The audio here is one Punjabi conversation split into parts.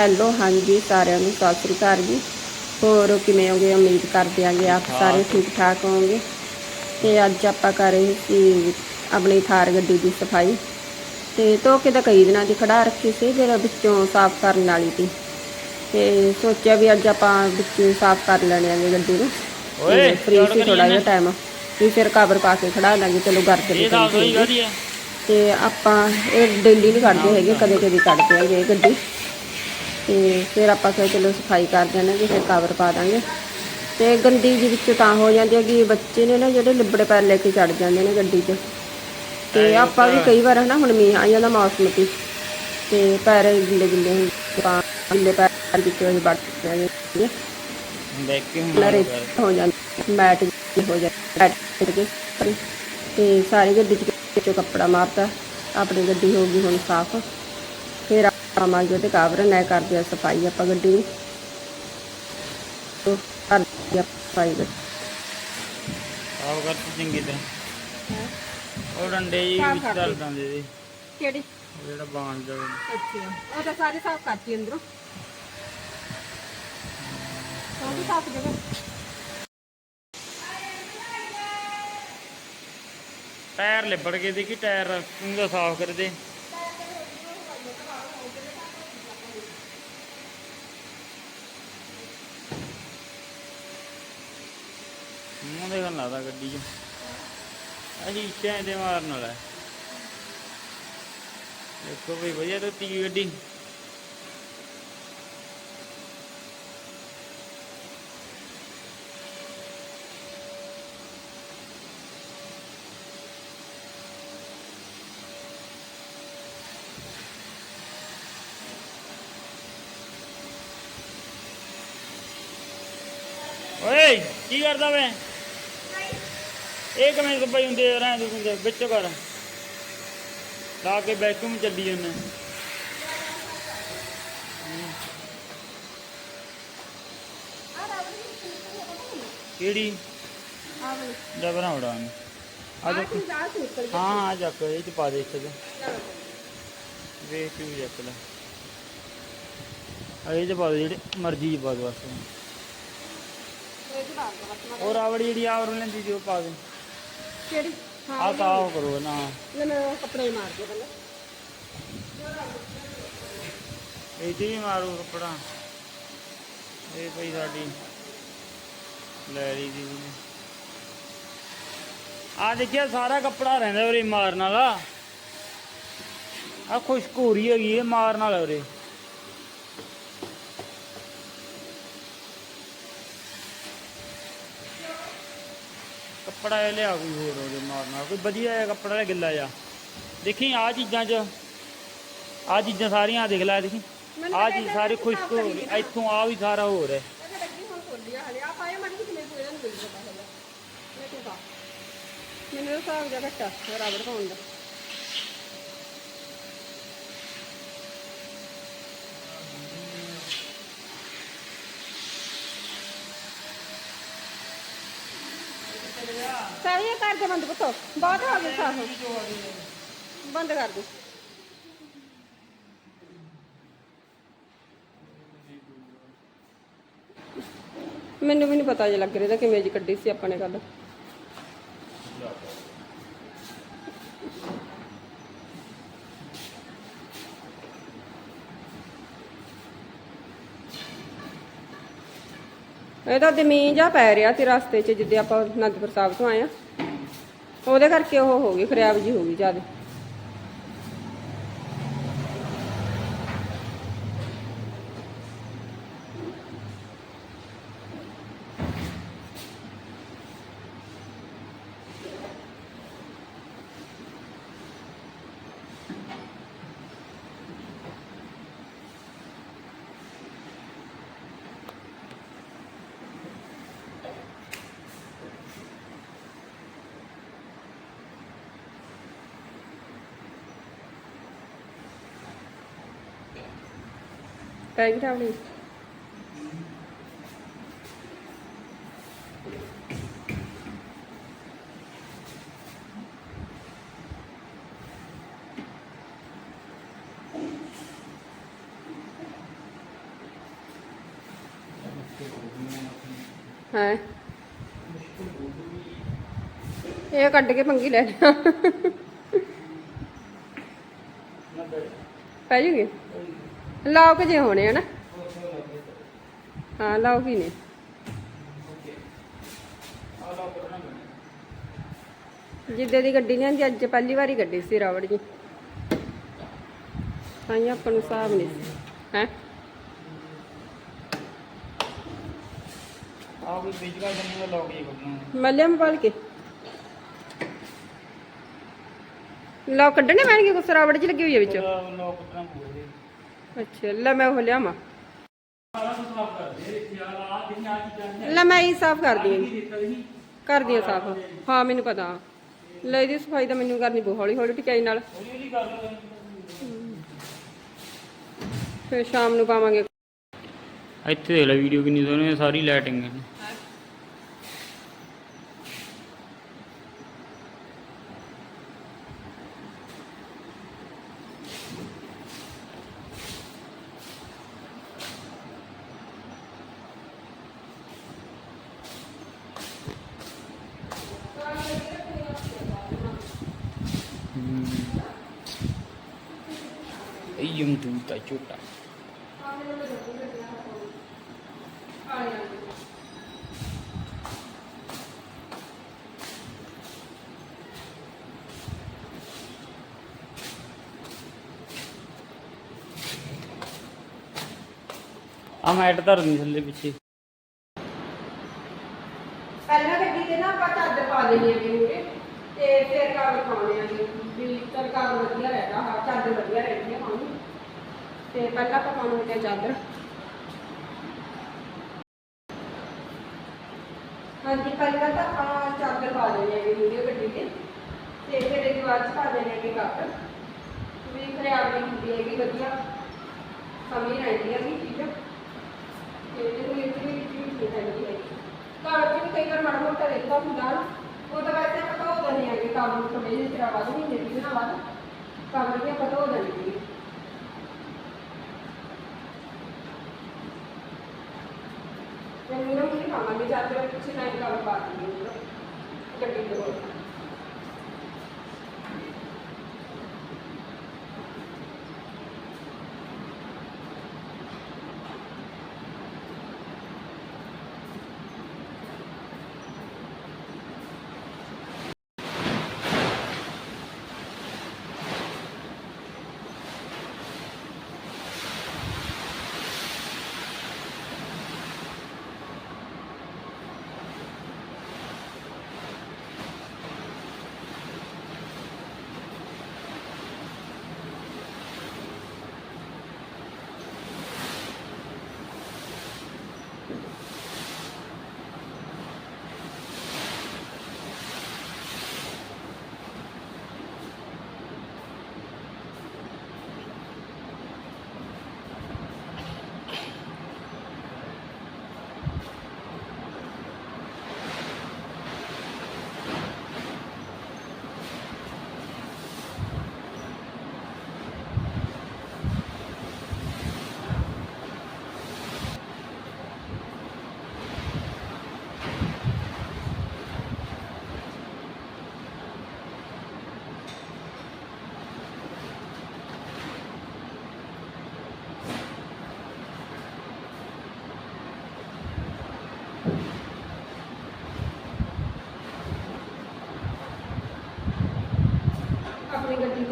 ਹੈਲੋ ਹਾਂਜੀ ਸਾਰਿਆਂ ਨੂੰ ਸਤਿ ਸ੍ਰੀ ਅਕਾਲ ਜੀ। ਹੋਰ ਕਿਵੇਂ ਹੋਗੇ? ਉਮੀਦ ਕਰਦੇ ਆਂਗੇ ਆਪ ਸਾਰੇ ਠੀਕ ਠਾਕ ਹੋਵੋਗੇ। ਤੇ ਅੱਜ ਆਪਾਂ ਕਰ ਰਹੇ ਸੀ ਆਪਣੀ ਥਾਰ ਗੱਡੀ ਦੀ ਸਫ਼ਾਈ। ਤੇ ਧੋ ਕੇ ਤਾਂ ਕਈ ਦਿਨਾਂ ਦੀ ਖੜਾ ਰੱਖੀ ਸੀ ਫਿਰ ਵਿੱਚੋਂ ਸਾਫ਼ ਕਰਨ ਵਾਲੀ ਸੀ। ਤੇ ਸੋਚਿਆ ਵੀ ਅੱਜ ਆਪਾਂ ਵਿੱਚੋਂ ਸਾਫ਼ ਕਰ ਲੈਣੇ ਆਂਗੇ ਗੱਡੀ ਨੂੰ। ਓਏ, ਫ੍ਰੀ ਸੀ ਥੋੜਾ ਜਿਹਾ। ਟਾਈਮ ਵੀ ਫਿਰ ਕਵਰ ਪਾ ਕੇ ਖੜਾ ਲਾਂਗੇ ਚਲੋ ਇਹ ਤਾਂ ਨਿਕਲ ਤੇ ਆਪਾਂ ਇਹ ਡੇਲੀ ਨਹੀਂ ਕੱਢਦੇ ਹੈਗੇ ਕਦੇ ਕਦੇ ਕੱਢਦੇ ਹੈਗੇ ਇਹ ਗੱਡੀ। ਤੇ ਫਿਰ ਆਪਾਂ ਕਿਹਾ ਚਲੋ ਸਫ਼ਾਈ ਕਰ ਦੇਣਾਗੇ ਫਿਰ ਕਵਰ ਪਾ ਦਾਂਗੇ। ਤੇ ਗੰਦੀ ਜੀ ਵਿੱਚ ਤਾਂ ਹੋ ਜਾਂਦੀ ਹੈ ਕਿ ਬੱਚੇ ਨੇ ਨਾ ਜਿਹੜੇ ਲਿਬੜੇ ਪੈਰ ਲੈ ਕੇ ਚੜ ਜਾਂਦੇ ਨੇ ਗੱਡੀ 'ਚ। ਤੇ ਆਪਾਂ ਵੀ ਕਈ ਵਾਰ ਹਨਾ ਹੁਣ ਮੀਂਹ ਆਈਆਂ ਦਾ ਮੌਸਮ ਸੀ ਤੇ ਪੈਰ ਗਿੱਲੇ ਗਿੱਲੇ ਹੁੰਦੇ ਤਾਂ ਗਿੱਲੇ ਪੈਰ ਵਿੱਚ ਅਸੀਂ ਵੜ ਜਾਂਦੇ ਵੈਕਿਊਮ ਹੋ ਜਾਂਦੇ ਮੈਟ ਹੋ ਜਾਂਦੀ ਕੇ ਤੇ ਸਾਰੀ ਗੱਡੀ ਚ ਕੱਪੜਾ ਮਾਰਤਾ ਆਪਣੀ ਗੱਡੀ ਹੋ ਗਈ ਹੁਣ ਸਾਫ਼। ਫਿਰ ਆਵਾਂਗੇ ਉਹਦੇ ਕਾਬਰ ਨਾ ਕਰਦੇ ਆ ਸਫ਼ਾਈ ਆਪਾਂ ਗੱਡੀ ਦੀ ਤੋ ਕਰਦੇ ਆ ਸਫ਼ਾਈ ਗੱਡੀ। ਆਪ ਕਰ ਤੂੰ ਚੰਗੀ ਤਰ੍ਹਾਂ। ਉਹ ਡੰਡੇ ਜੀ ਵਿੱਚ ਕਰ ਚੱਲ ਜਾਂਦੇ ਜੀ। ਕਿਹੜੀ? ਜਿਹੜਾ ਬਾਣ ਦਾ ਅੱਛਾ। ਉਹ ਤਾਂ ਸਾਰੇ ਸਾਫ਼ ਕਰਤੀ ਅੰਦਰੋਂ। ਉਹ ਵੀ ਸਾਫ਼ ਜਗ੍ਹਾ। ਟਾਇਰ ਲਿਬੜ ਗਏ ਦੇ ਕਿ ਟਾਇਰ ਉਹਦਾ ਸਾਫ਼ ਕਰ ਦੇ ਮੂੰਹ ਦੇਖਣ ਲੱਗਦਾ ਗੱਡੀ 'ਚ। ਅਸੀਂ ਇੱਟਾਂ ਦੇ ਮਾਰਨ ਵਾਲਾ। ਹੈ। ਦੇਖੋ ਵੀ ਵਧੀਆ ਧੋਤੀ ਗੱਡੀ। ਓਏ, ਕੀ ਕਰਦਾ ਵੇ ਇਹ ਕਿਵੇਂ ਸਭਾਈ ਹੁੰਦੇ ਰਹਿ ਦੂ ਹੁੰਦੇ ਵਿੱਚ ਕਰ। ਲਾ ਕੇ ਵੈਕਿਊਮ ਚੱਲੀ ਜਾਂਦੇ। ਕਿਹੜੀ? ਆ ਵੇ ਜਬਰਾ ਉਡਾਨ ਆ ਜਾ ਜਾ। ਨਿਕਲ ਹਾਂ ਆ ਜਾ ਇਹ ਚ ਪਾ ਦੇ ਇੱਥੇ ਵੇਖ ਕਿਉਂ ਜੱਕ ਲੈ। ਆ ਇਹ ਚ ਪਾ ਦੇ ਜਿਹੜੇ ਮਰਜ਼ੀ ਚ ਪਾ ਦੇ ਬਸ। ਉਹ ਰਾਵੜੀ ਜਿਹੜੀ ਆ ਉਹ ਲੈਂਦੀ ਉਹ ਪਾ ਦੇ। ਕਿਹੜੀ? ਆ ਤਾਂ ਉਹ ਕਰੋ ਨਾ ਉਹ ਕੱਪੜੇ ਮਾਰ ਕੇ ਪਹਿਲਾਂ। ਇਹ ਵੀ ਮਾਰੂ ਕੱਪੜਾ। ਇਹ ਪਈ ਸਾਡੀ ਲੈ ਲਈ ਦੀ ਆ ਦੇਖਿਆ ਸਾਰਾ ਕੱਪੜਾ ਰਹਿੰਦਾ ਉਰੇ ਮਾਰਨ ਵਾਲਾ। ਆ ਖੁਸ਼ਕ ਹੋ ਰਹੀ ਹੈਗੀ ਇਹ ਮਾਰਨ ਵਾਲਾ ਉਰੇ। ਕੱਪੜਾ ਇਹ ਲਿਆ ਕੋਈ ਹੋਰ ਉਹਦੇ ਮਾਰਨ ਕੋਈ ਵਧੀਆ ਜਿਹਾ ਕੱਪੜਾ ਜਿਹਾ ਗਿੱਲਾ ਜਾ। ਦੇਖੀ ਆ ਚੀਜ਼ਾਂ 'ਚ ਆ ਚੀਜ਼ਾਂ ਸਾਰੀਆਂ ਦੇਖ ਲੈ ਦੇਖੀ। ਆ ਚੀਜ਼ ਸਾਰੀ ਖੁਸ਼ਕ ਹੋ ਗਈ। ਇੱਥੋਂ ਆ ਵੀ ਸਾਰਾ ਹੋਰ ਹੈ। ਲੱਗੀ ਹੁਣ ਖੋਲੀ ਆ ਹਲੇ। ਆ ਪਾਇਆ ਮੜੀ ਕਿਵੇਂ ਕੋਈ ਇਹਨਾਂ ਨੂੰ ਮਿਲ ਜਾਂਦਾ ਹੈਗਾ ਮੈਂ ਕਿਹਾ ਪਾ ਮੈਨੂੰ ਇਹ ਹਿਸਾਬ ਜਿਹਾ ਘੱਟਾ ਰਬੜ ਪਾਉਣ ਦਾ ਸਾਰੀਆਂ ਕਰ ਦੇ ਬੰਦ ਪੁੱਤੋ। ਬਹੁਤ ਹੋ ਗਏ ਸਾਫ਼। ਬੰਦ ਕਰ ਦੇ। ਮੈਨੂੰ ਵੀ ਨਹੀਂ ਪਤਾ ਜੇ ਲੱਗ ਰਿਹਾ ਕਿਵੇਂ ਜੀ ਕੱਢੀ ਸੀ ਆਪਾਂ ਨੇ ਕੱਲ ਇਹਦਾ ਜ਼ਮੀਨ ਜਾ ਪੈ ਰਿਹਾ ਸੀ ਰਸਤੇ 'ਚ ਜਿੱਦੇ ਆਪਾਂ ਅਨੰਦਪੁਰ ਸਾਹਿਬ ਤੋਂ ਆਏ ਆ। ਉਹਦੇ ਕਰਕੇ ਉਹ ਹੋ ਗਈ, ਖਰਾਬ ਜੀ ਹੋ ਗਈ ਜ਼ਿਆਦਾ। കഴിക്കട്ടാവണി ਹੈ ਇਹ ਕੱਢ ਕੇ ਪੰਗੀ ਲੈ ਲਿਆ ਪੈ ਜੂਗੀ ਲੌਕ ਜੇ ਹੋਣੇ ਆ ਨਾ। ਹਾਂ ਲੌਕ ਹੀ ਨੇ। ਜਿੱਦੇ ਦੀ ਗੱਡੀ ਨਹੀਂ ਆਂਦੀ ਅੱਜ ਪਹਿਲੀ ਵਾਰੀ ਗੱਡੀ ਸੀ ਰਾਵੜ ਜੀ। ਤਾਂ ਆਪਾਂ ਨੂੰ ਹਿਸਾਬ ਨਹੀਂ ਸੀ। ਹੈ? ਆ ਕੋਈ ਬਿਜਗਾ ਜੰਮੂ ਦਾ ਲੋਕ ਹੀ ਕੱਢਣਾ ਮੈਂ ਲਿਆ ਮੋਬਾਈਲ ਕੇ। ਲੌਕ ਕੱਢਣੇ ਪੈਣਗੇ ਕੁਛ ਰਾਵੜ ਜੀ ਲੱਗੀ ਹੋਈ ਹੈ ਵਿੱਚ। ਲੋਕ ਕੱਢਣਾ ਪੂਰੇ ਅੱਛਾ ਲੈ ਮੈਂ ਉਹ ਲਿਆਵਾਂ। ਦੇ ਲੈ ਮੈਂ ਹੀ ਸਾਫ਼ ਕਰਦੀ ਹਾਂ। ਨਹੀਂ ਕਰਦੀ ਹਾਂ ਸਾਫ਼। ਹਾਂ ਮੈਨੂੰ ਪਤਾ। ਲੈ ਇਹਦੀ ਸਫ਼ਾਈ ਤਾਂ ਮੈਨੂੰ ਕਰਨੀ ਪਊ ਹੌਲੀ ਹੌਲੀ ਟਿਕਾਈ ਨਾਲ। ਫਿਰ ਸ਼ਾਮ ਨੂੰ ਪਾਵਾਂਗੇ। ਇੱਥੇ ਦੇਖ ਲੈ ਵੀਡੀਓ ਕਿੰਨੀ ਸੋਹਣੀ ਹੈ ਸਾਰੀ ਲਾਈਟਿੰਗ ਹੈ ਅਯਮ ਤੂੰ ਤਾਂ ਛੋਟਾ ਆ ਮੈਟ ਧਰ ਥੱਲੇ ਪਿੱਛੇ। ਪਹਿਲਾਂ ਗੱਡੀ ਤੇ ਨਾ ਆਪਾਂ ਚਾਦਰ ਪਾ ਦੇਣੀ ਹੈ ਮੂਰੇ ਤੇ ਫਿਰ ਕਵਰ ਪਾਉਣੇ ਆ ਜੀ ਵੀ ਚੱਲ ਕਵਰ ਵਧੀਆ ਰਹੇਗਾ ਹਾਂ, ਚਾਦਰ ਵਧੀਆ ਰਹੇਗੀ ਪਾਉਣੀ। ਤੇ ਪਹਿਲਾਂ ਆਪਾਂ ਪਾਉਣੀ ਹੈ ਚਾਦਰ। ਹਾਂਜੀ, ਪਹਿਲਾਂ ਤਾਂ ਆਪਾਂ ਚਾਦਰ ਪਾ ਦੇਣੀ ਹੈ ਮੂਰੇ ਗੱਡੀ ਤੇ। ਤੇ ਫਿਰ ਇਹਦੇ ਬਾਅਦ 'ਚ ਪਾ ਦੇਣੀ ਹੈ ਕੱਪ। ਵੀ ਖਰਾਬ ਨਹੀਂ ਹੁੰਦੀ ਹੈਗੀ, ਵਧੀਆ। ਸਮਝ ਰਹਿੰਦੀ ਹੈ ਵੀ ਠੀਕ ਹੈ ਤੇ ਇਹਦੇ ਵਿੱਚ ਵੀ ਠੀਕ ਹੈਗੀ ਹੈ ਘਰ ਚ ਵੀ ਕਈ ਵਾਰ ਮਾੜਾ ਮੋਟਾ ਰਹਿੰਦਾ ਹੁੰਦਾ ਨਾ, ਉਹ ਤਾਂ ਵੈਸੇ ਆਪਾਂ ਧੋ ਦਿੰਦੇ ਆਗੇ ਕੰਮ ਨੂੰ ਥੋੜੇ ਜਿਹੇ ਚਿਰ ਬਾਅਦ ਮਹੀਨੇ ਦੀ ਦਿਨਾਂ ਬਾਅਦ ਕੰਮ ਵੀ ਆਪਾਂ ਧੋ ਦਿੰਦੇ ਹਾਂ ਤੇ ਮੂਰੇ ਮੂਰੇ ਪਾਵਾਂਗੇ ਚਾਦਰ ਪਿੱਛੇ ਨਾਲ ਕੰਮ ਪਾ ਦਿੰਦੇ ਗੱਡੀ ਦੇ ਕੋਲ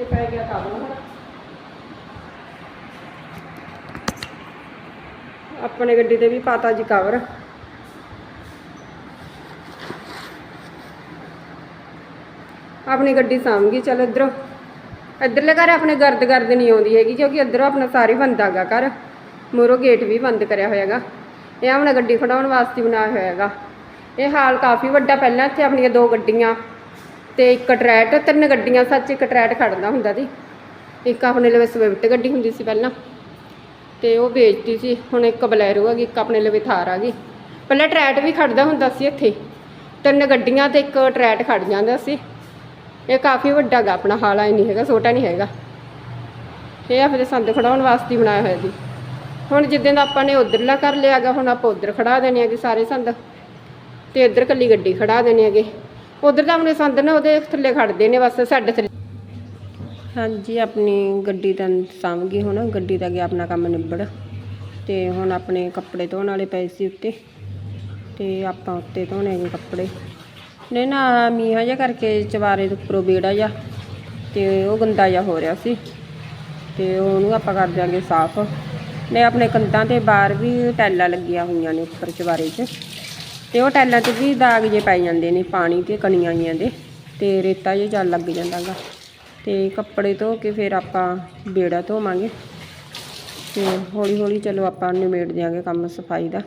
ਆਪਣੀ ਗੱਡੀ ਤੇ ਪੈ ਗਿਆ ਕਾਬੂ ਹੁਣ। ਆਪਣੇ ਗੱਡੀ ਤੇ ਵੀ ਪਾਤਾ ਜੀ ਕਵਰ ਆਪਣੀ ਗੱਡੀ ਸਾਂਭ ਗਈ, ਚਲ ਇਧਰੋਂ। ਇਧਰਲੇ ਘਰ ਆਪਣੇ ਗਰਦ ਗਰਦ ਨਹੀਂ ਆਉਂਦੀ ਹੈਗੀ, ਕਿਉਂਕਿ ਇਧਰੋਂ ਆਪਣਾ ਸਾਰੀ ਬੰਦ ਹੈਗਾ ਘਰ। ਮੂਹਰੋਂ ਗੇਟ ਵੀ ਬੰਦ ਕਰਿਆ ਹੋਇਆਗਾ ਇਹ ਆਪਣਾ ਗੱਡੀ ਖੜਾਉਣ ਵਾਸਤੇ ਬਣਾਇਆ ਹੋਇਆ ਹੈਗਾ ਇਹ ਹਾਲ ਕਾਫੀ ਵੱਡਾ, ਪਹਿਲਾਂ ਇੱਥੇ ਆਪਣੀਆਂ ਦੋ ਗੱਡੀਆਂ ਤੇ ਇੱਕ ਟਰੈਟ, ਤਿੰਨ ਗੱਡੀਆਂ ਸੱਚ ਇੱਕ ਟਰੈਟ ਖੜਦਾ ਹੁੰਦਾ ਸੀ। ਇੱਕ ਆਪਣੇ ਲਵੇ ਸਵਿਫਟ ਗੱਡੀ ਹੁੰਦੀ ਸੀ ਪਹਿਲਾਂ, ਤੇ ਉਹ ਵੇਚਤੀ ਸੀ। ਹੁਣ ਇੱਕ ਬਲੈਰੋ ਗਈ ਇੱਕ ਆਪਣੇ ਲਵੇ ਥਾਰ ਆ ਗਈ ਪਹਿਲਾਂ ਟਰੈਟ ਵੀ ਖੜਦਾ ਹੁੰਦਾ ਸੀ ਇੱਥੇ। ਤਿੰਨ ਗੱਡੀਆਂ ਤੇ ਇੱਕ ਟਰੈਟ ਖੜ ਜਾਂਦਾ ਸੀ। ਇਹ ਕਾਫੀ ਵੱਡਾ ਗਾ, ਆਪਣਾ ਹਾਲਾ ਹੀ ਨਹੀਂ ਹੈਗਾ, ਛੋਟਾ ਨਹੀਂ ਹੈਗਾ। ਇਹ ਆਪਣੇ ਸੰਦ ਖੜਾਉਣ ਵਾਸਤੇ ਹੀ ਬਣਾਇਆ ਹੋਇਆ ਜੀ ਹੁਣ ਜਿੱਦਾਂ ਦਾ ਆਪਾਂ ਨੇ ਉਧਰਲਾ ਕਰ ਲਿਆਗਾ ਹੁਣ ਆਪਾਂ ਉਧਰ ਖੜਾ ਦੇਣੇ ਹੈਗੇ ਸਾਰੇ ਸੰਦ। ਤੇ ਇੱਧਰ ਕੱਲੀ ਗੱਡੀ ਖੜਾ ਦੇਣੇ ਹੈਗੇ। ਉਧਰ ਤਾਂ ਆਪਣੇ ਸੰਦ ਨਾ, ਉਹਦੇ ਥੱਲੇ ਖੜਦੇ ਨੇ ਬਸ, ਸਾਡੇ ਥੱਲੇ। ਹਾਂਜੀ, ਆਪਣੀ ਗੱਡੀ ਤਾਂ ਸਾਂਭ ਗਈ ਹੁਣ, ਗੱਡੀ ਦਾ ਗਿਆ ਆਪਣਾ ਕੰਮ ਨਿਬੜ। ਤੇ ਹੁਣ ਆਪਣੇ ਕੱਪੜੇ ਧੋਣ ਵਾਲੇ ਪਏ ਸੀ ਉੱਤੇ, ਤੇ ਆਪਾਂ ਉੱਤੇ ਧੋਣੇ ਨੇ ਕੱਪੜੇ। ਨੇ ਨਾ, ਮੀਂਹ ਜਿਹਾ ਕਰਕੇ ਚਵਾਰੇ ਦੇ ਉੱਪਰੋਂ ਬੇੜਾ ਜਾ ਤੇ ਉਹ ਗੰਦਾ ਜਿਹਾ ਹੋ ਰਿਹਾ ਸੀ। ਤੇ ਉਹਨੂੰ ਆਪਾਂ ਕਰ ਦਿਆਂਗੇ ਸਾਫ਼। ਨੇ ਆਪਣੇ ਕੰਧਾਂ ਤੇ ਬਾਹਰ ਵੀ ਟੈਲਾਂ ਲੱਗੀਆਂ ਹੋਈਆਂ ਨੇ ਉੱਪਰ ਚਵਾਰੇ 'ਚ। ਤੇ ਉਹ ਟੈਲਾਂ 'ਤੇ ਵੀ ਦਾਗ ਜੇ ਪੈ ਜਾਂਦੇ ਨੇ, ਪਾਣੀ ਤੇ ਕਣੀਆਂ ਆਈਆਂ ਦੇ, ਤੇ ਰੇਤਾ ਜਿਹਾ ਜਲ ਲੱਗ ਜਾਂਦਾਗਾ ਤੇ ਕੱਪੜੇ ਧੋ ਕੇ ਫਿਰ ਆਪਾਂ ਬੇੜਾ ਧੋਵਾਂਗੇ। ਤੇ ਹੌਲੀ ਹੌਲੀ ਚਲੋ ਆਪਾਂ ਨਿਬੇੜ ਦਿਆਂਗੇ ਕੰਮ ਸਫ਼ਾਈ ਦਾ।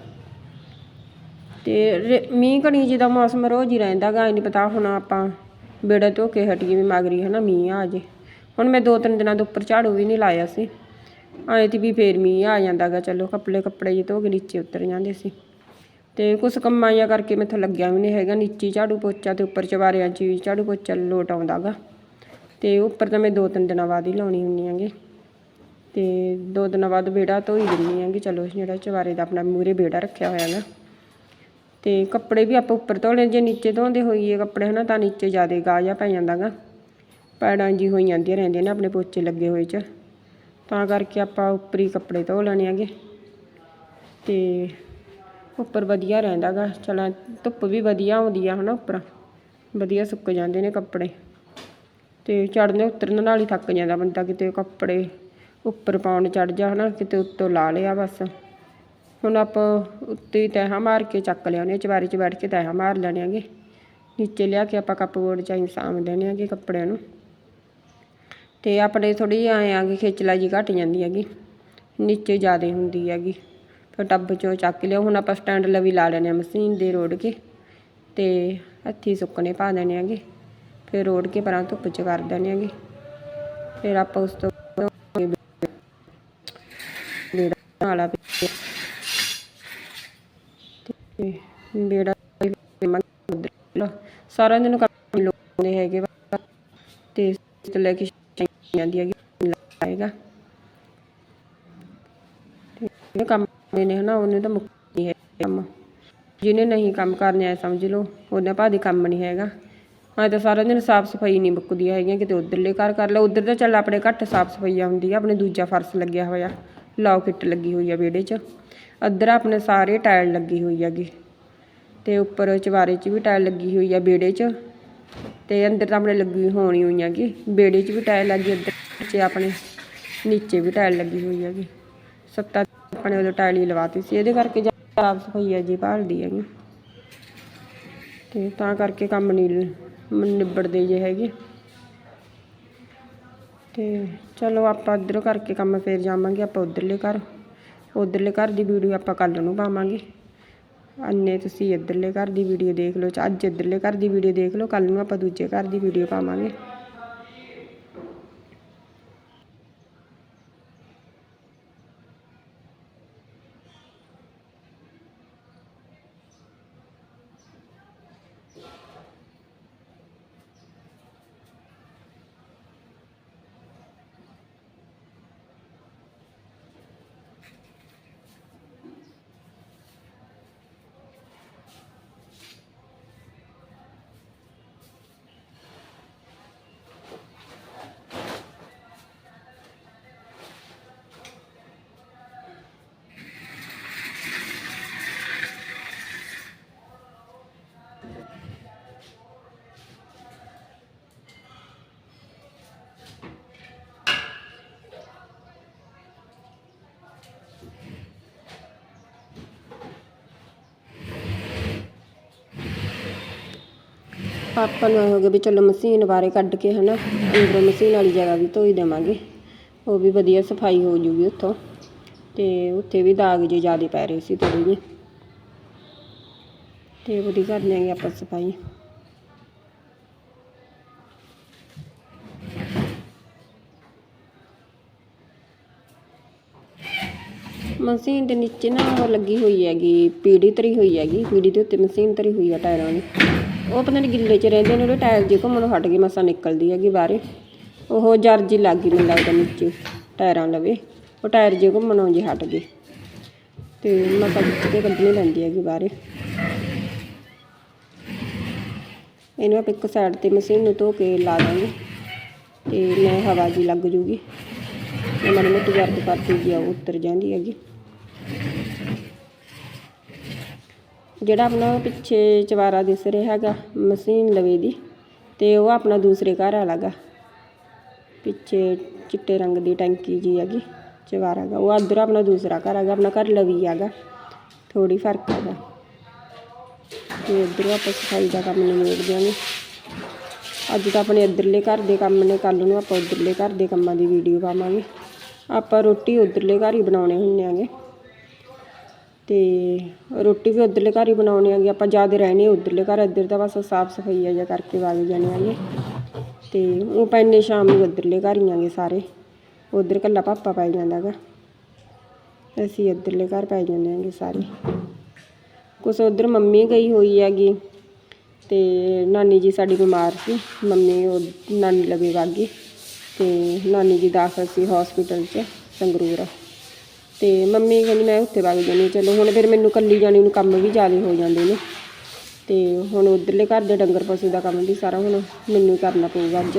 ਤੇ ਮੀਂਹ ਕਣੀ ਜਿਹਦਾ ਮੌਸਮ ਰੋਜ਼ ਹੀ ਰਹਿੰਦਾ ਗਾ, ਇਹ ਨਹੀਂ ਪਤਾ ਹੁਣ ਆਪਾਂ ਬੇੜਾ ਧੋ ਕੇ ਹਟੀਏ ਵੀ ਮਗਰੀ ਹੈ ਨਾ ਮੀਂਹ ਆ ਜੇ। ਹੁਣ ਮੈਂ ਦੋ ਤਿੰਨ ਦਿਨਾਂ ਦੇ ਉੱਪਰ ਝਾੜੂ ਵੀ ਨਹੀਂ ਲਾਇਆ ਸੀ। ਆਏ ਤੇ ਵੀ ਫੇਰ ਮੀਂਹ ਆ ਜਾਂਦਾ ਗਾ, ਚਲੋ ਕੱਪੜੇ ਕੱਪੜੇ ਜੀ ਧੋ ਕੇ ਨੀਚੇ ਉਤਰ ਜਾਂਦੇ ਸੀ। ਤੇ ਕੁਛ ਕੰਮਾਂ ਜਿਹਾ ਕਰਕੇ ਮੈਥੋਂ ਲੱਗਿਆ ਵੀ ਨਹੀਂ ਹੈਗਾ, ਨੀਚੀ ਝਾੜੂ ਪੋਚਾ ਤੇ ਉੱਪਰ ਚਵਾਰਿਆਂ 'ਚ ਵੀ ਝਾੜੂ ਪੋਚਾ ਲੋਟ ਆਉਂਦਾ ਗਾ ਤੇ ਉੱਪਰ ਤਾਂ ਮੈਂ ਦੋ ਤਿੰਨ ਦਿਨਾਂ ਬਾਅਦ ਹੀ ਲਾਉਣੀ ਹੁੰਨੀ ਆਂਗੀ ਤੇ ਦੋ ਦਿਨਾਂ ਬਾਅਦ ਬੇੜਾ ਧੋਈ ਹੀ ਦਿੰਨੀ ਆਂਗੀ ਚਲੋ ਜਿਹੜਾ ਚਵਾਰੇ ਦਾ ਆਪਣਾ ਮੂਰੇ ਬੇੜਾ ਰੱਖਿਆ ਹੋਇਆ ਗਾ ਤੇ ਕੱਪੜੇ ਵੀ ਆਪਾਂ ਉੱਪਰ ਧੋਣੇ, ਜੇ ਨੀਚੇ ਧੋਂਦੇ ਹੋਈਏ ਕੱਪੜੇ ਹਨਾ, ਤਾਂ ਨੀਚੇ ਜ਼ਿਆਦਾ ਗਾਹ ਜਿਹਾ ਪੈ ਜਾਂਦਾ ਗਾ ਪੈੜਾਂ ਜੀ ਹੋਈ ਜਾਂਦੀਆਂ ਰਹਿੰਦੀਆਂ ਨੇ ਆਪਣੇ ਪੋਚੇ ਲੱਗੇ ਹੋਏ ਚ। ਤਾਂ ਕਰਕੇ ਆਪਾਂ ਉੱਪਰੀ ਕੱਪੜੇ ਧੋ ਲੈਣੇ ਆਗੇ ਤੇ ਉੱਪਰ ਵਧੀਆ ਰਹਿੰਦਾ ਗਾ ਚਲਾ ਧੁੱਪ ਵੀ ਵਧੀਆ ਆਉਂਦੀ ਆ ਹਨਾ ਉੱਪਰ। ਵਧੀਆ ਸੁੱਕ ਜਾਂਦੇ ਨੇ ਕੱਪੜੇ। ਤੇ ਚੜ੍ਹਨੇ ਉਤਰਨ ਨਾਲ ਹੀ ਥੱਕ ਜਾਂਦਾ ਬੰਦਾ, ਕਿਤੇ ਕੱਪੜੇ ਉੱਪਰ ਪਾਉਣ ਚੜ ਜਾ ਹਨਾ, ਕਿਤੇ ਉੱਤੋਂ ਲਾ ਲਿਆ ਬਸ। ਹੁਣ ਆਪਾਂ ਉੱਤੇ ਹੀ ਮਾਰ ਕੇ ਚੱਕ ਲਿਆਉਣੇ ਚਵਾਰੇ 'ਚ ਬੈਠ ਕੇ ਤਹਿਾਂ ਮਾਰ ਲੈਣੇ ਆਗੇ ਨੀਚੇ ਲਿਆ ਕੇ ਆਪਾਂ ਕੱਪਬੋਰਡ 'ਚ ਆਈ ਸਾਂਭ ਦੇਣੇ ਆਗੇ ਕੱਪੜਿਆਂ ਨੂੰ। ਤੇ ਆਪਣੇ ਥੋੜੀ ਐਂ ਆ ਗਈ ਖੇਚਲਾ ਜੀ ਘਟ ਜਾਂਦੀ ਹੈਗੀ, ਨੀਚੇ ਜ਼ਿਆਦਾ ਹੁੰਦੀ ਹੈਗੀ। ਫਿਰ ਟੱਬ 'ਚੋਂ ਚੱਕ ਲਿਓ। ਹੁਣ ਆਪਾਂ ਸਟੈਂਡ ਲਵੀ ਲਾ ਲੈਣੇ ਆ ਮਸ਼ੀਨ ਦੇ ਰੋੜ ਕੇ ਤੇ ਹੱਥੀ ਸੁੱਕਣੇ ਪਾ ਦੇਣੇ ਆਗੇ ਫਿਰ ਰੋੜ ਕੇ ਪਰਾਂ ਧੁੱਪ 'ਚ ਕਰ ਦੇਣੇ ਆਗੇ ਫਿਰ ਆਪਾਂ ਉਸ ਤੋਂ ਬੇੜਾ ਤੇ ਬੇੜਾ ਸਾਰਾ ਦਿਨ ਕੰਮ ਲੋਨੇ ਹੈਗੇ ਵਾ। ਤੇ ਲੈ ਕੇ ਜਾਂਦੀ ਹੈਗੀ, ਲਾਏਗਾ। ਤੇ ਕੰਮ ਦੇ ਨੇ ਹਨਾ, ਉਹਨੇ ਤਾਂ ਮੁੱਕਣੀ ਹੈ ਕੰਮ। ਜਿਹਨੇ ਨਹੀਂ ਕੰਮ ਕਰਨੇ ਆ ਸਮਝ ਲਓ, ਉਹਦਾ ਭਾਦੀ ਕੰਮ ਨਹੀਂ ਹੈਗਾ। ਹਾਂ ਤਾਂ ਸਾਰਾ ਦਿਨ ਸਾਫ਼ ਸਫ਼ਾਈ ਨਹੀਂ ਮੁੱਕਦੀ ਹੈਗੀਆਂ, ਕਿਤੇ ਉਧਰਲੇ ਘਰ ਕਰ ਲਓ। ਉਧਰ ਤਾਂ ਚੱਲ ਆਪਣੇ ਘੱਟ ਸਾਫ਼ ਸਫ਼ਾਈ ਹੁੰਦੀ ਆ ਆਪਣੇ ਦੂਜਾ ਫਰਸ਼ ਲੱਗਿਆ ਹੋਇਆ। ਲਾਓ ਕਿੱਟ ਲੱਗੀ ਹੋਈ ਆ ਵਿਹੜੇ 'ਚ। ਅੱਧਰ ਆਪਣੇ ਸਾਰੇ ਟਾਇਲ ਲੱਗੀ ਹੋਈ ਹੈਗੀ। ਤੇ ਉੱਪਰ ਚਵਾਰੇ 'ਚ ਵੀ ਟਾਇਲ ਲੱਗੀ ਹੋਈ ਆ ਵਿਹੜੇ 'ਚ। ਤੇ ਅੰਦਰ ਤਾਂ ਆਪਣੇ ਲੱਗੀ ਹੋਣੀ ਹੋਈ ਹੈਗੀ। ਵਿਹੜੇ 'ਚ ਵੀ ਟਾਇਲ ਲੱਗੀ ਅੰਦਰ 'ਚ ਆਪਣੇ ਨੀਚੇ ਵੀ ਟਾਇਲ ਲੱਗੀ ਹੋਈ ਹੈਗੀ। ਸੱਤਾ ਆਪਣੇ ਉਦੋਂ ਟਾਇਲ ਲਵਾਤੀ ਸੀ। ਇਹਦੇ ਕਰਕੇ ਸਾਫ਼ ਸਫ਼ਾਈ ਹੈ ਜੀ, ਭਾਲਦੀ ਹੈਗੀ ਤੇ ਤਾਂ ਕਰਕੇ ਕੰਮ ਨਹੀਂ ਨਿਬੜਦੇ ਜੇ ਹੈਗੇ। ਤੇ ਚਲੋ ਆਪਾਂ ਇੱਧਰੋਂ ਕਰਕੇ ਕੰਮ ਫੇਰ ਜਾਵਾਂਗੇ, ਆਪਾਂ ਉਧਰਲੇ ਘਰ। ਉਧਰਲੇ ਘਰ ਦੀ ਵੀਡੀਓ ਆਪਾਂ ਕੱਲ ਨੂੰ ਪਾਵਾਂਗੇ। ਅੰਨੇ ਤੁਸੀਂ ਇੱਧਰਲੇ ਘਰ ਦੀ ਵੀਡੀਓ ਦੇਖ ਲਓ ਚ- ਅੱਜ ਇੱਧਰਲੇ ਘਰ ਦੀ ਵੀਡੀਓ ਦੇਖ ਲਓ ਕੱਲ ਨੂੰ ਆਪਾਂ ਦੂਜੇ ਘਰ ਦੀ ਵੀਡੀਓ ਪਾਵਾਂਗੇ। ਆਪਾਂ ਨੂੰ ਇਹ ਹੋ ਗਿਆ ਵੀ ਚਲੋ ਮਸ਼ੀਨ ਬਾਰੇ ਕੱਢ ਕੇ ਹਨਾ, ਅੰਦਰੋਂ ਮਸ਼ੀਨ ਵਾਲੀ ਜਗ੍ਹਾ ਵੀ ਧੋਈ ਦੇਵਾਂਗੇ। ਉਹ ਵੀ ਵਧੀਆ ਸਫ਼ਾਈ ਹੋ ਜੂਗੀ ਉੱਥੋਂ। ਤੇ ਉੱਥੇ ਵੀ ਦਾਗ ਜੇ ਜ਼ਿਆਦਾ ਪੈ ਰਹੇ ਸੀ ਥੋੜ੍ਹੇ ਜਿਹੀ। ਤੇ ਉਹਦੀ ਕਰ ਲਿਆਂਗੇ ਆਪਾਂ ਸਫ਼ਾਈ। ਮਸ਼ੀਨ ਦੇ ਨੀਚੇ ਨਾ ਲੱਗੀ ਹੋਈ ਹੈਗੀ, ਪੀੜੀ ਤਰੀ ਹੋਈ ਹੈਗੀ। ਪੀੜੀ ਦੇ ਉੱਤੇ ਮਸ਼ੀਨ ਤਰੀ ਹੋਈ ਆ ਟਾਇਰਾਂ ਦੀ। ਉਹ ਪਤਾ ਨਹੀਂ ਗਿੱਲੇ ਚ ਰਹਿੰਦੇ ਨੇ, ਉਹਦੇ ਟਾਇਰ ਜੇ ਘੁੰਮਣੋਂ ਹਟ ਗਏ ਮਸਾਂ ਨਿਕਲਦੀ ਹੈਗੀ ਬਾਹਰੇ। ਉਹ ਜਰਜੀ ਲੱਗ ਗਈ ਮੈਨੂੰ ਲੱਗਦਾ ਨੀਚੇ, ਟਾਇਰਾਂ ਲਵੇ। ਉਹ ਟਾਇਰ ਜੇ ਘੁੰਮਣੋਂ ਜੇ ਹਟ ਗਏ। ਤੇ ਮਸਾ ਵਿੱਚ ਕੇ ਕੱਢਣੀ ਪੈਂਦੀ ਹੈਗੀ ਬਾਹਰੇ। ਇਹਨੂੰ ਆਪਾਂ ਇੱਕ ਸਾਈਡ ਤੇ ਮਸ਼ੀਨ ਨੂੰ ਧੋ ਕੇ ਲਾ ਦਾਂਗੇ। ਤੇ ਮੈਂ ਹਵਾ ਜੀ ਲੱਗ ਜੂਗੀ। ਇਹ ਮਨ ਮੋਟੀ ਗਰਦ ਕਰਦੀ ਜੀ ਆ, ਉਹ ਉਤਰ ਜਾਂਦੀ ਹੈਗੀ। ਜਿਹੜਾ ਆਪਣਾ ਪਿੱਛੇ ਚਵਾਰਾ ਦਿਸ ਰਿਹਾ ਹੈਗਾ, ਮਸ਼ੀਨ ਲਵੇ ਦੀ, ਤੇ ਉਹ ਆਪਣਾ ਦੂਸਰੇ ਘਰ ਵਾਲਾ ਗਾ। ਪਿੱਛੇ ਚਿੱਟੇ ਰੰਗ ਦੀ ਟੈਂਕੀ ਜੀ ਹੈਗੀ, ਚਵਾਰਾ ਗਾ। ਉਹ ਅੰਦਰ ਆਪਣਾ ਦੂਸਰਾ ਘਰ ਹੈਗਾ, ਆਪਣਾ ਘਰ ਲਵੀ ਹੈਗਾ। ਥੋੜੀ ਫ਼ਰਕ ਹੈਗਾ। ਤੇ ਇੱਧਰ ਆਪਾਂ ਸਫ਼ਾਈ ਦਾ ਕੰਮ ਨਿਬੇੜ ਦਿਆਂਗੇ ਅੱਜ ਤਾਂ ਆਪਣੇ ਇੱਧਰਲੇ ਘਰ ਦੇ ਕੰਮ ਨੇ ਕੱਲ ਨੂੰ ਆਪਾਂ ਉੱਧਰਲੇ ਘਰ ਦੇ ਕੰਮਾਂ ਦੀ ਵੀਡੀਓ ਪਾਵਾਂਗੇ। ਆਪਾਂ ਰੋਟੀ ਉੱਧਰਲੇ ਘਰ ਹੀ ਬਣਾਉਣੇ ਹੁੰਨੇ ਆਂਗੇ ਅਤੇ ਰੋਟੀ ਵੀ ਉੱਧਰਲੇ ਘਰ ਹੀ ਬਣਾਉਣੇ ਆਂਗੇ ਆਪਾਂ ਜ਼ਿਆਦਾ ਰਹਿਣੇ ਉੱਧਰਲੇ ਘਰ, ਇੱਧਰ ਤਾਂ ਬਸ ਸਾਫ਼ ਸਫ਼ਾਈ ਆ ਜਾ ਕਰਕੇ ਵਗ ਜਾਣੇ ਆਂਗੇ ਅਤੇ ਉਹ ਪੈਂਦੇ ਸ਼ਾਮ ਨੂੰ ਉੱਧਰਲੇ ਘਰ ਹੀ ਆਂਗੇ ਸਾਰੇ, ਉੱਧਰ ਇਕੱਲਾ ਪਾਪਾ ਪੈ ਜਾਂਦਾ ਗਾ ਅਸੀਂ ਇੱਧਰਲੇ ਘਰ ਪੈ ਜਾਂਦੇ ਆਂਗੇ ਸਾਰੇ। ਕੁਛ ਉੱਧਰ ਮੰਮੀ ਗਈ ਹੋਈ ਹੈਗੀ ਅਤੇ ਨਾਨੀ ਜੀ ਸਾਡੀ ਬਿਮਾਰ ਸੀ, ਮੰਮੀ ਉਹ ਨਾਨੀ ਲਵੇ ਵਾਗੀ ਅਤੇ ਨਾਨੀ ਜੀ ਦਾਖਲ ਸੀ ਹਸਪੀਟਲ 'ਚ ਸੰਗਰੂਰ। ਤੇ ਮੰਮੀ ਕਹਿੰਦੀ ਮੈਂ ਉੱਥੇ ਵਗ ਜਾਣੀ ਚਲੋ ਹੁਣ ਫਿਰ ਮੈਨੂੰ ਕੱਲੀ ਜਾਣੀ ਨੂੰ ਕੰਮ ਵੀ ਜ਼ਿਆਦਾ ਹੋ ਜਾਂਦੇ ਨੇ। ਤੇ ਹੁਣ ਉਧਰਲੇ ਘਰ ਦੇ ਡੰਗਰ ਪਸ਼ੂ ਦਾ ਕੰਮ ਵੀ ਸਾਰਾ ਹੁਣ ਮੈਨੂੰ ਹੀ ਕਰਨਾ ਪਊਗਾ ਅੱਜ।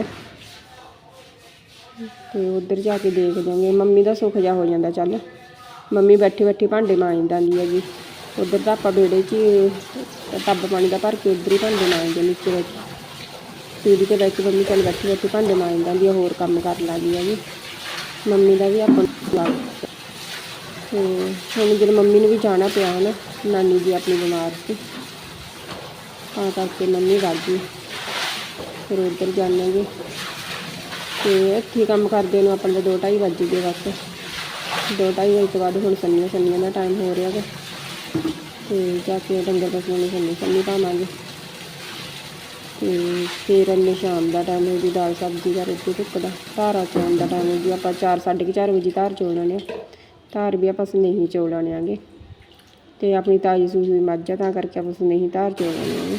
ਤੇ ਉਧਰ ਜਾ ਕੇ ਦੇਖ ਜਾਵਾਂਗੇ। ਮੰਮੀ ਦਾ ਸੁੱਖ ਜਾ ਹੋ ਜਾਂਦਾ, ਚੱਲ। ਮੰਮੀ ਬੈਠੀ ਬੈਠੀ ਭਾਂਡੇ ਮਾਂਜ ਦਿੰਦੀ ਹੈਗੀ। ਉਧਰ ਤਾਂ ਆਪਾਂ ਵਿਹੜੇ 'ਚ ਹੀ ਟੱਬ ਪਾਣੀ ਦਾ ਭਰ ਕੇ ਉਧਰ ਹੀ ਭਾਂਡੇ ਮਾਂਜਦੇ ਨੀਚੇ ਵਿੱਚ। ਸੀੜੀ ਤੇ ਬੈਠੀ ਮੰਮੀ ਚੱਲ ਬੈਠੀ ਬੈਠੀ ਭਾਂਡੇ ਮਾਂਜ ਦਿੰਦੀ ਆ, ਹੋਰ ਕੰਮ ਕਰ ਲਾਂਗੀ ਹੈਗੀ। ਮੰਮੀ ਦਾ ਵੀ ਆਪਾਂ ਨੂੰ ਤੇ ਹੁਣ ਜਦੋਂ ਮੰਮੀ ਨੂੰ ਵੀ ਜਾਣਾ ਪਿਆ ਨਾ, ਨਾਨੀ ਜੀ ਆਪਣੀ ਬਿਮਾਰ ਸੀ। ਤਾਂ ਕਰਕੇ ਮੰਮੀ ਵੱਜ ਗਈ। ਫਿਰ ਉੱਧਰ ਜਾਣਾਂਗੇ ਤੇ ਇੱਥੇ ਕੰਮ ਕਰਦੇ ਨੂੰ ਆਪਾਂ ਨੂੰ ਦੋ ਢਾਈ ਵੱਜ ਗਏ ਬਸ। ਦੋ ਢਾਈ ਵਜੇ ਤੋਂ ਬਾਅਦ ਹੁਣ ਸੰਨੀਆਂ ਸੰਨੀਆਂ ਦਾ ਟਾਈਮ ਹੋ ਰਿਹਾ ਗਾ। ਤੇ ਜਾ ਕੇ ਡੰਗਰ ਪਸ਼ੂਆਂ ਨੂੰ ਸੰਨੀ ਸੰਨੀ ਪਾਵਾਂਗੇ। ਤੇ ਫਿਰ ਇੰਨੇ ਸ਼ਾਮ ਦਾ ਟਾਈਮ ਹੋ ਜੀ ਦਾਲ ਸਬਜ਼ੀ ਦਾ, ਰੋਟੀ ਧੁੱਪ ਦਾ। ਧਾਰਾ ਚੋਣ ਦਾ ਟਾਈਮ ਹੋ ਜੀ ਆਪਾਂ 4 4:30 ਵਜੇ ਧਾਰ ਚੋਲ ਲੈਣੇ ਆ। ਧਾਰ ਵੀ ਆਪਾਂ ਨਹੀਂ ਚੋਲ ਲੈਣੇ ਆਂਗੇ। ਤੇ ਆਪਣੀ ਤਾਜੀ ਸੂਈ ਮੱਝ ਆ, ਤਾਂ ਕਰਕੇ ਆਪਾਂ ਨਹੀਂ ਧਾਰ ਚੋਲ ਲੈਣੇ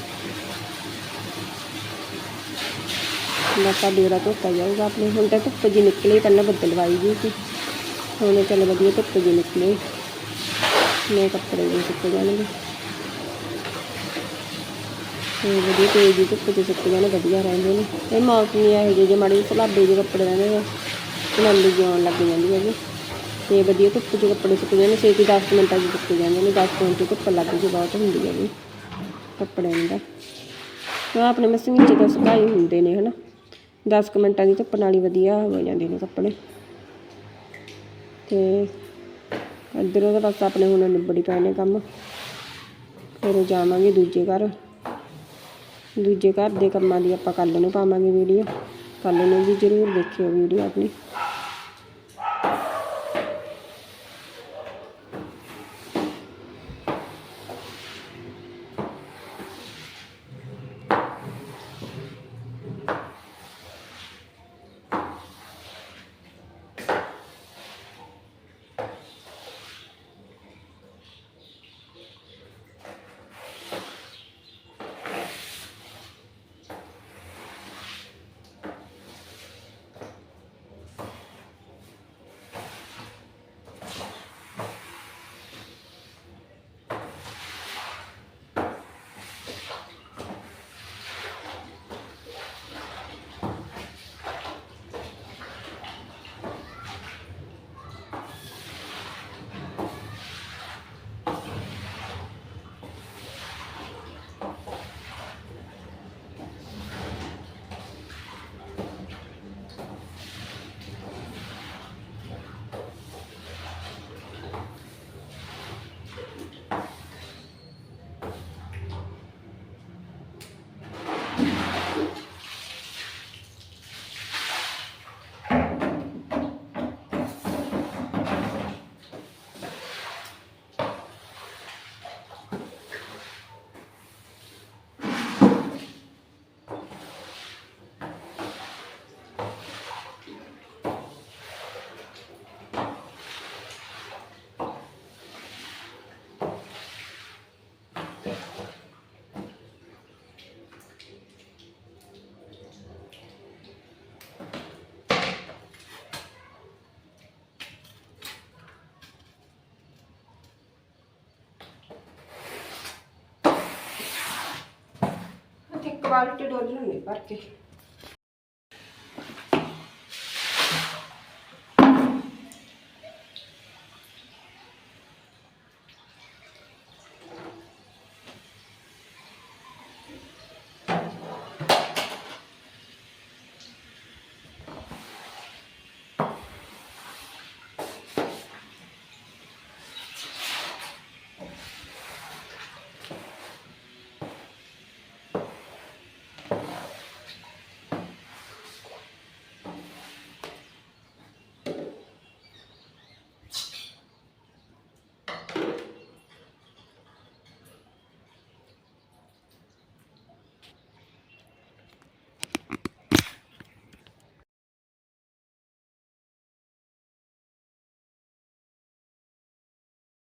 ਡੇਰਾ ਧੋਤਾ ਜਾਊਗਾ, ਆਪਣੇ ਹੁਣ ਤਾਂ ਧੁੱਪ ਜੀ ਨਿਕਲੇ, ਪਹਿਲਾਂ ਬੱਦਲ ਵਾਈ ਗਈ ਸੀ। ਹੁਣ ਚੱਲ ਵਧੀਆ ਧੁੱਪ ਜੀ ਨਿਕਲੇ। ਮੈਂ ਕੱਪੜੇ ਵੀ ਸੁੱਕ ਜਾਣਗੇ। ਤੇ ਵਧੀਆ ਤੇਜ਼ ਜੀ ਧੁੱਪ 'ਚ ਸੁੱਕ ਜਾਣੇ, ਵਧੀਆ ਰਹਿੰਦੇ ਨੇ। ਇਹ ਮੌਸਮ ਹੀ ਇਹੋ ਜਿਹੇ ਜੇ ਮਾੜੇ ਜਿਹੇ ਸਲਾਬੇ ਜਿਹੇ ਕੱਪੜੇ ਰਹਿੰਦੇ ਨੇ। ਸੁਨੰਦੀ ਜਿਹੀ ਆਉਣ ਲੱਗ ਜਾਂਦੀ ਹੈਗੀ। ਤੇ ਵਧੀਆ ਧੁੱਪ 'ਚ ਕੱਪੜੇ ਸੁੱਕ ਜਾਂਦੇ ਛੇਤੀ 10 ਮਿੰਟਾਂ 'ਚ ਸੁੱਕ ਜਾਂਦੇ ਨੇ 10 ਮਿੰਟ 'ਚ ਧੁੱਪ ਲੱਗ ਜੀ, ਬਹੁਤ ਹੁੰਦੀ ਹੈ ਜੀ, ਕੱਪੜਿਆਂ ਦਾ ਤਾਂ। ਆਪਣੇ ਮਸ਼ੀਨ 'ਚ ਤਾਂ ਸੁਕਾਈ ਹੁੰਦੇ ਨੇ, ਹਨਾ। 10 ਕੁ ਮਿੰਟਾਂ ਦੀ ਧੁੱਪ ਨਾਲ ਹੀ ਵਧੀਆ ਹੋ ਜਾਂਦੇ ਨੇ ਕੱਪੜੇ। ਤੇ ਇੱਧਰੋਂ ਤਾਂ ਬਸ ਆਪਣੇ ਹੁਣ ਨਿਬੜੀ ਪਏ ਨੇ ਕੰਮ। ਫਿਰ ਜਾਵਾਂਗੇ ਦੂਜੇ ਘਰ। ਦੂਜੇ ਘਰ ਦੇ ਕੰਮਾਂ ਦੀ ਆਪਾਂ ਕੱਲ ਨੂੰ ਪਾਵਾਂਗੇ ਵੀਡੀਓ। ਕੱਲ ਨੂੰ ਵੀ ਜ਼ਰੂਰ ਦੇਖਿਓ ਵੀਡੀਓ ਆਪਣੀ। క్వాలిటీ డోర్లు ఉన్నాయి పర్కి